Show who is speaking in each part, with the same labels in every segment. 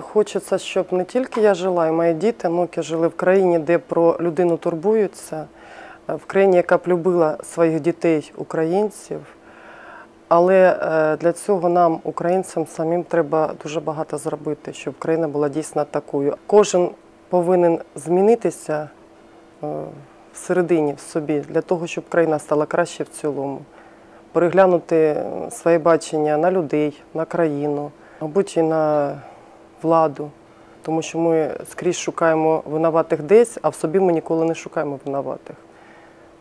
Speaker 1: хочеться, щоб не тільки я жила, і мої діти, внуки жили в країні, де про людину турбуються, е, в країні, яка б любила своїх дітей, українців. Але е, для цього нам, українцям, самим треба дуже багато зробити, щоб країна була дійсно такою. Кожен повинен змінитися е, всередині в собі для того, щоб країна стала краще в цілому. Переглянути своє бачення на людей, на країну, мабуть, і на владу. Тому що ми скрізь шукаємо винуватих десь, а в собі ми ніколи не шукаємо винуватих.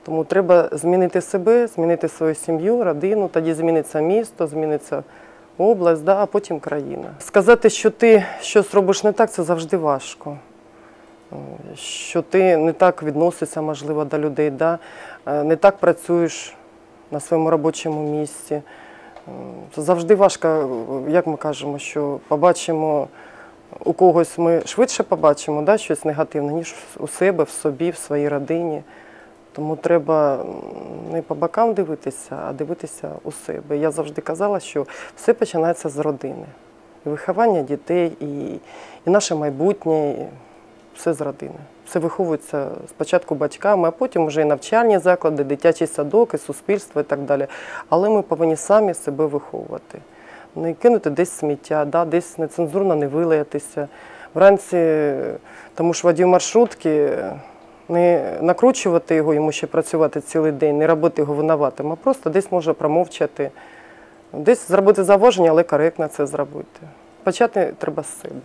Speaker 1: Тому треба змінити себе, змінити свою сім'ю, родину, тоді зміниться місто, зміниться область, да, а потім країна. Сказати, що ти щось робиш не так, це завжди важко. Що ти не так відносишся, можливо, до людей, да? е, не так працюєш на своєму робочому місці. Завжди важко, як ми кажемо, що побачимо у когось ми швидше побачимо да, щось негативне, ніж у себе, в собі, в своїй родині. Тому треба не по бокам дивитися, а дивитися у себе. Я завжди казала, що все починається з родини. І виховання дітей, і, і наше майбутнє, все з родини. Все виховується спочатку батьками, а потім вже і навчальні заклади, дитячий садок, і суспільство і так далі. Але ми повинні самі себе виховувати. Не кинути десь сміття, да, десь нецензурно не вилаятися. Вранці тому ж водій маршрутки не накручувати його, йому ще працювати цілий день, не робити його винуватим, а просто десь може промовчати, десь зробити заваження, але коректно це зробити. Почати треба з себе.